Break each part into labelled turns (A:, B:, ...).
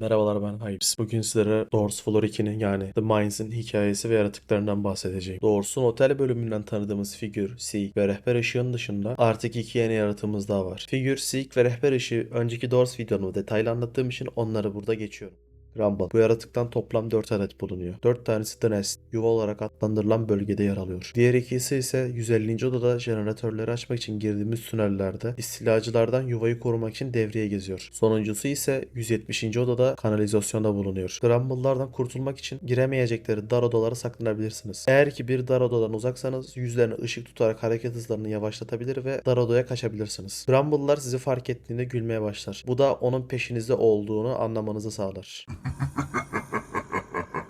A: Merhabalar ben Hypes. Bugün sizlere Doors Floor 2'nin yani The Mines'in hikayesi ve yaratıklarından bahsedeceğim. Doors'un otel bölümünden tanıdığımız figür, Seek ve rehber ışığın dışında artık iki yeni yaratığımız daha var. Figür, Seek ve rehber ışığı önceki Doors videomu detaylı anlattığım için onları burada geçiyorum. Rumble. Bu yaratıktan toplam 4 adet bulunuyor. 4 tanesi The yuva olarak adlandırılan bölgede yer alıyor. Diğer ikisi ise 150. odada jeneratörleri açmak için girdiğimiz tünellerde istilacılardan yuvayı korumak için devreye geziyor. Sonuncusu ise 170. odada kanalizasyonda bulunuyor. Grumble'lardan kurtulmak için giremeyecekleri dar odalara saklanabilirsiniz. Eğer ki bir dar odadan uzaksanız yüzlerine ışık tutarak hareket hızlarını yavaşlatabilir ve dar odaya kaçabilirsiniz. Grumble'lar sizi fark ettiğinde gülmeye başlar. Bu da onun peşinizde olduğunu anlamanızı sağlar. Ha ha ha ha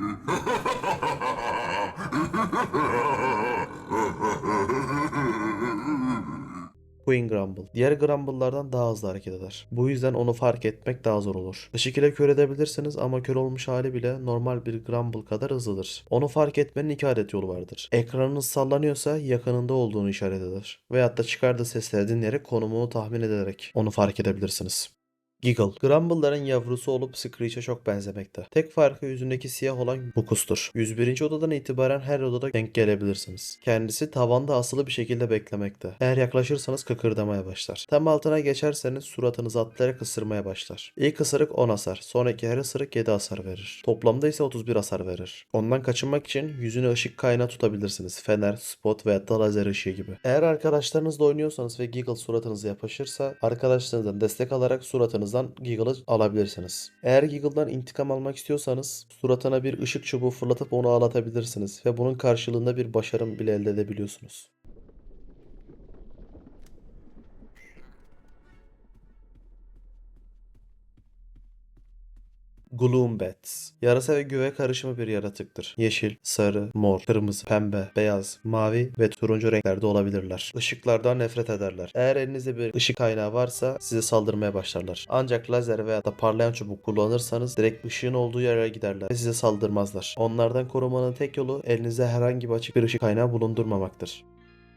A: ha! Queen Grumble. Diğer Grumble'lardan daha hızlı hareket eder. Bu yüzden onu fark etmek daha zor olur. Işık ile kör edebilirsiniz ama kör olmuş hali bile normal bir Grumble kadar hızlıdır. Onu fark etmenin iki adet yolu vardır. Ekranınız sallanıyorsa yakınında olduğunu işaret eder. Veyahut da çıkardığı sesleri dinleyerek konumunu tahmin ederek onu fark edebilirsiniz. Giggle. Grumble'ların yavrusu olup Screech'e çok benzemekte. Tek farkı yüzündeki siyah olan Mukus'tur. 101. odadan itibaren her odada denk gelebilirsiniz. Kendisi tavanda asılı bir şekilde beklemekte. Eğer yaklaşırsanız kıkırdamaya başlar. Tam altına geçerseniz suratınızı atlayarak ısırmaya başlar. İlk ısırık 10 hasar, sonraki her ısırık 7 hasar verir. Toplamda ise 31 hasar verir. Ondan kaçınmak için yüzünü ışık kaynağı tutabilirsiniz. Fener, spot veya da lazer ışığı gibi. Eğer arkadaşlarınızla oynuyorsanız ve Giggle suratınıza yapışırsa arkadaşlarınızdan destek alarak suratınızdan Giggle'ı alabilirsiniz. Eğer Giggle'dan intikam almak istiyorsanız suratına bir ışık çubuğu fırlatıp onu ağlatabilirsiniz ve bunun karşılığında bir başarım bile elde edebiliyorsunuz. Gloom Bats. Yarasa ve güve karışımı bir yaratıktır. Yeşil, sarı, mor, kırmızı, pembe, beyaz, mavi ve turuncu renklerde olabilirler. Işıklardan nefret ederler. Eğer elinizde bir ışık kaynağı varsa size saldırmaya başlarlar. Ancak lazer veya da parlayan çubuk kullanırsanız direkt ışığın olduğu yere giderler ve size saldırmazlar. Onlardan korumanın tek yolu elinizde herhangi bir açık bir ışık kaynağı bulundurmamaktır.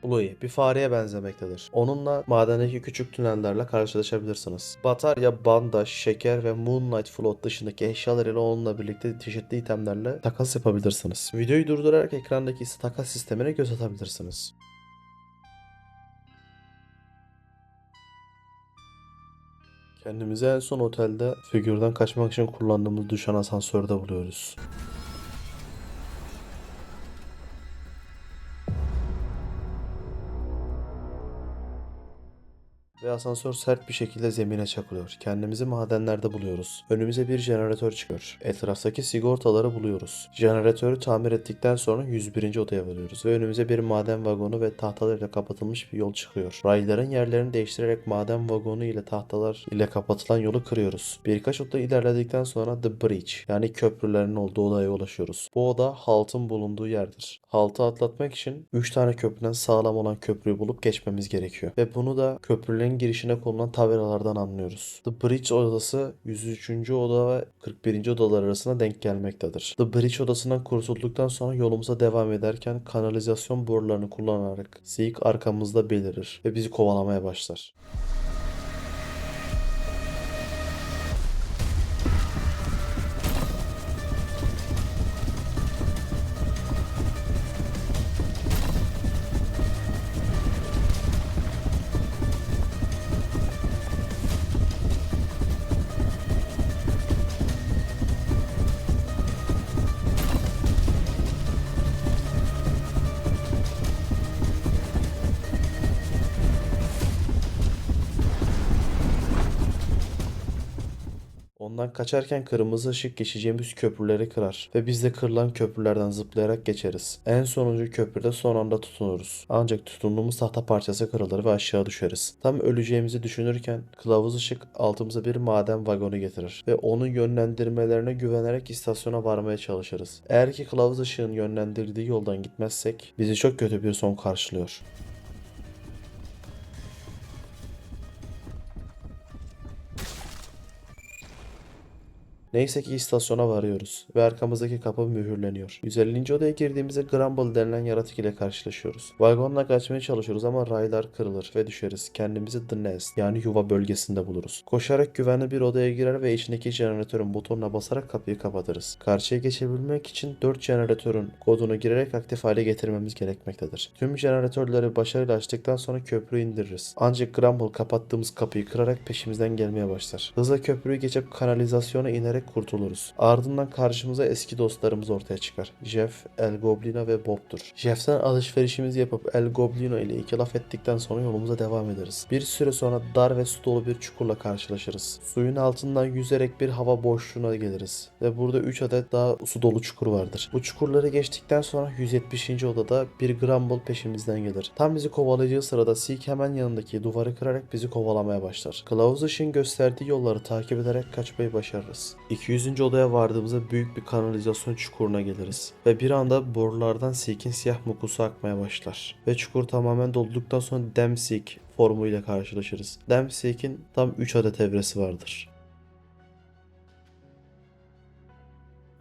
A: Bluey bir fareye benzemektedir. Onunla madendeki küçük tünellerle karşılaşabilirsiniz. Batarya, bandaj, şeker ve Moonlight Float dışındaki eşyalar ile onunla birlikte çeşitli itemlerle takas yapabilirsiniz. Videoyu durdurarak ekrandaki takas sistemine göz atabilirsiniz. Kendimizi en son otelde figürden kaçmak için kullandığımız düşen asansörde buluyoruz. Asansör sert bir şekilde zemine çakılıyor. Kendimizi madenlerde buluyoruz. Önümüze bir jeneratör çıkıyor. Etraftaki sigortaları buluyoruz. Jeneratörü tamir ettikten sonra 101. odaya varıyoruz. Ve önümüze bir maden vagonu ve tahtalarla kapatılmış bir yol çıkıyor. Rayların yerlerini değiştirerek maden vagonu ile tahtalar ile kapatılan yolu kırıyoruz. Birkaç oda ilerledikten sonra The Bridge yani köprülerin olduğu odaya ulaşıyoruz. Bu oda haltın bulunduğu yerdir. Haltı atlatmak için 3 tane köprüden sağlam olan köprüyü bulup geçmemiz gerekiyor. Ve bunu da köprülerin girişine konulan tabelalardan anlıyoruz. The Bridge odası 103. oda ve 41. odalar arasında denk gelmektedir. The Bridge odasından kurtulduktan sonra yolumuza devam ederken kanalizasyon borularını kullanarak Zeke arkamızda belirir ve bizi kovalamaya başlar. Ondan kaçarken kırmızı ışık geçeceğimiz köprüleri kırar ve biz de kırılan köprülerden zıplayarak geçeriz. En sonuncu köprüde son anda tutunuruz. Ancak tutunduğumuz tahta parçası kırılır ve aşağı düşeriz. Tam öleceğimizi düşünürken kılavuz ışık altımıza bir maden vagonu getirir ve onun yönlendirmelerine güvenerek istasyona varmaya çalışırız. Eğer ki kılavuz ışığın yönlendirdiği yoldan gitmezsek bizi çok kötü bir son karşılıyor. Neyse ki istasyona varıyoruz ve arkamızdaki kapı mühürleniyor. 150. odaya girdiğimizde Grumble denilen yaratık ile karşılaşıyoruz. Vagonla kaçmaya çalışıyoruz ama raylar kırılır ve düşeriz. Kendimizi The Nest yani yuva bölgesinde buluruz. Koşarak güvenli bir odaya girer ve içindeki jeneratörün butonuna basarak kapıyı kapatırız. Karşıya geçebilmek için 4 jeneratörün kodunu girerek aktif hale getirmemiz gerekmektedir. Tüm jeneratörleri başarıyla açtıktan sonra köprüyü indiririz. Ancak Grumble kapattığımız kapıyı kırarak peşimizden gelmeye başlar. Hızla köprüyü geçip kanalizasyona inerek kurtuluruz. Ardından karşımıza eski dostlarımız ortaya çıkar. Jeff, El Goblino ve Bob'dur. Jeff'ten alışverişimizi yapıp El Goblino ile iki laf ettikten sonra yolumuza devam ederiz. Bir süre sonra dar ve su dolu bir çukurla karşılaşırız. Suyun altından yüzerek bir hava boşluğuna geliriz. Ve burada 3 adet daha su dolu çukur vardır. Bu çukurları geçtikten sonra 170. odada bir Grumble peşimizden gelir. Tam bizi kovalayacağı sırada Seek hemen yanındaki duvarı kırarak bizi kovalamaya başlar. Kılavuz ışığın gösterdiği yolları takip ederek kaçmayı başarırız. 200. odaya vardığımızda büyük bir kanalizasyon çukuruna geliriz. Ve bir anda borulardan Seek'in siyah mukusu akmaya başlar. Ve çukur tamamen dolduktan sonra Demseek formuyla karşılaşırız. Demseek'in tam 3 adet evresi vardır.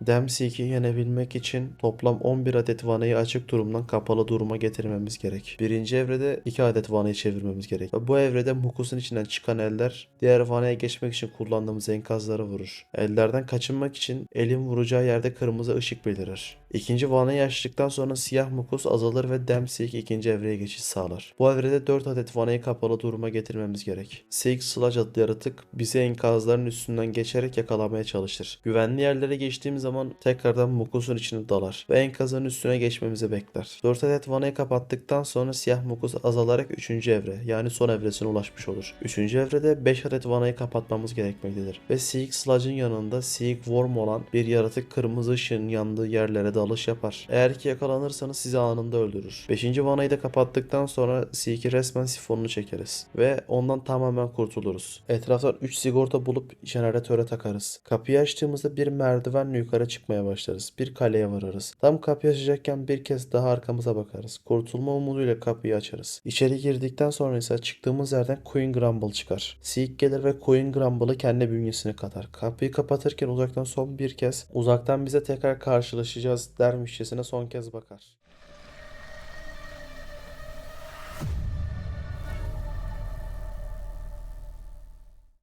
A: Dempsey'i yenebilmek için toplam 11 adet vanayı açık durumdan kapalı duruma getirmemiz gerek. Birinci evrede 2 adet vanayı çevirmemiz gerek. Ve bu evrede mukusun içinden çıkan eller diğer vanaya geçmek için kullandığımız enkazları vurur. Ellerden kaçınmak için elin vuracağı yerde kırmızı ışık belirir. İkinci vanayı açtıktan sonra siyah mukus azalır ve Dempsey ikinci evreye geçiş sağlar. Bu evrede 4 adet vanayı kapalı duruma getirmemiz gerek. Silk Sludge adlı yaratık bizi enkazların üstünden geçerek yakalamaya çalışır. Güvenli yerlere geçtiğimiz zaman tekrardan mukusun içine dalar ve enkazın üstüne geçmemizi bekler. 4 adet vanayı kapattıktan sonra siyah mukus azalarak 3. evre yani son evresine ulaşmış olur. 3. evrede 5 adet vanayı kapatmamız gerekmektedir. Ve Silk Sludge'ın yanında Silk Worm olan bir yaratık kırmızı ışığın yandığı yerlere dalış yapar. Eğer ki yakalanırsanız sizi anında öldürür. 5. vanayı da kapattıktan sonra Silk'i resmen sifonunu çekeriz ve ondan tamamen kurtuluruz. Etraftan 3 sigorta bulup jeneratöre takarız. Kapıyı açtığımızda bir merdivenle yukarı çıkmaya başlarız. Bir kaleye varırız. Tam kapıyı açacakken bir kez daha arkamıza bakarız. Kurtulma umuduyla kapıyı açarız. İçeri girdikten sonra ise çıktığımız yerden Queen Grumble çıkar. Seek gelir ve Queen Grumble'ı kendi bünyesine katar. Kapıyı kapatırken uzaktan son bir kez uzaktan bize tekrar karşılaşacağız dermişçesine son kez bakar.